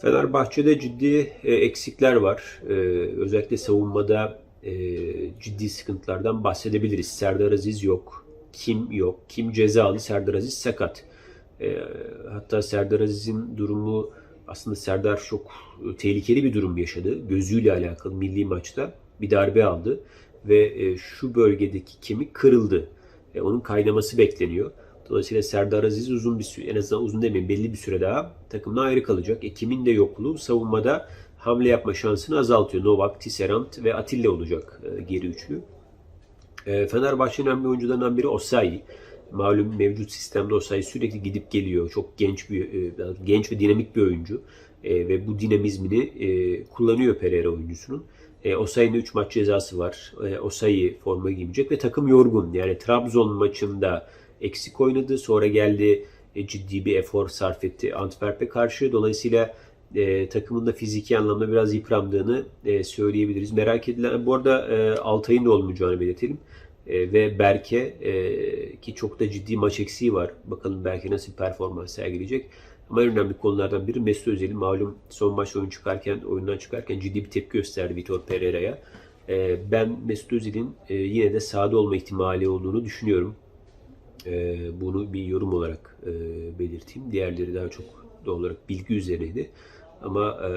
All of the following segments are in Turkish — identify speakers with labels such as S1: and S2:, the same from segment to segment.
S1: Fenerbahçe'de ciddi e, eksikler var. E, özellikle savunmada e, ciddi sıkıntılardan bahsedebiliriz. Serdar Aziz yok. Kim yok. Kim cezalı. Serdar Aziz sakat. Hatta Serdar Aziz'in durumu aslında Serdar çok tehlikeli bir durum yaşadı. Gözüyle alakalı milli maçta bir darbe aldı ve şu bölgedeki kemik kırıldı. Onun kaynaması bekleniyor. Dolayısıyla Serdar Aziz uzun bir süre, en azından uzun demeyeyim belli bir süre daha takımdan ayrı kalacak. E, kimin de yokluğu savunmada hamle yapma şansını azaltıyor. Novak, Tisserand ve Atilla olacak e, geri üçlü. E, Fenerbahçe'nin önemli oyuncularından biri Osayi. Malum mevcut sistemde Osayi sürekli gidip geliyor. Çok genç bir e, genç ve dinamik bir oyuncu. E, ve bu dinamizmini e, kullanıyor Pereira oyuncusunun. E, Osayi'nin 3 maç cezası var. E, Osayi forma giymeyecek ve takım yorgun. Yani Trabzon maçında eksik oynadı. Sonra geldi e, ciddi bir efor sarf etti Antwerp'e karşı. Dolayısıyla e, takımın da fiziki anlamda biraz yıprandığını e, söyleyebiliriz. Merak edilen, bu arada e, Altay'ın da olmayacağını belirtelim. E, ve Berke e, ki çok da ciddi maç eksiği var. Bakalım Berke nasıl performans sergileyecek. Ama en önemli konulardan biri Mesut Özil'in malum son maç oyun çıkarken, oyundan çıkarken ciddi bir tepki gösterdi Vitor Pereira'ya. E, ben Mesut Özil'in e, yine de sahada olma ihtimali olduğunu düşünüyorum. E, bunu bir yorum olarak e, belirteyim. Diğerleri daha çok doğal olarak bilgi üzerineydi. Ama e,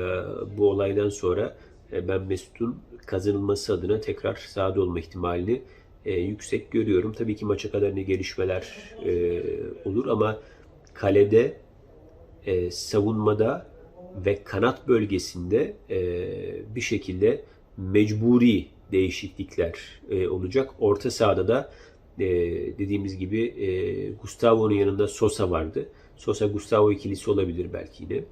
S1: bu olaydan sonra e, ben Mesut'un kazanılması adına tekrar sahada olma ihtimalini yüksek görüyorum. Tabii ki maça kadar ne gelişmeler olur ama kalede, savunmada ve kanat bölgesinde bir şekilde mecburi değişiklikler olacak. Orta sahada da e, dediğimiz gibi e, Gustavo'nun yanında Sosa vardı. Sosa Gustavo ikilisi olabilir belki yine.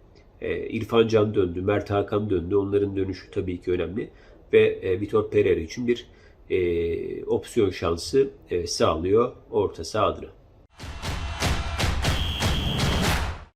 S1: E, İrfan Can döndü, Mert Hakan döndü. Onların dönüşü tabii ki önemli. Ve e, Vitor Pereira için bir e, opsiyon şansı e, sağlıyor orta saha adına.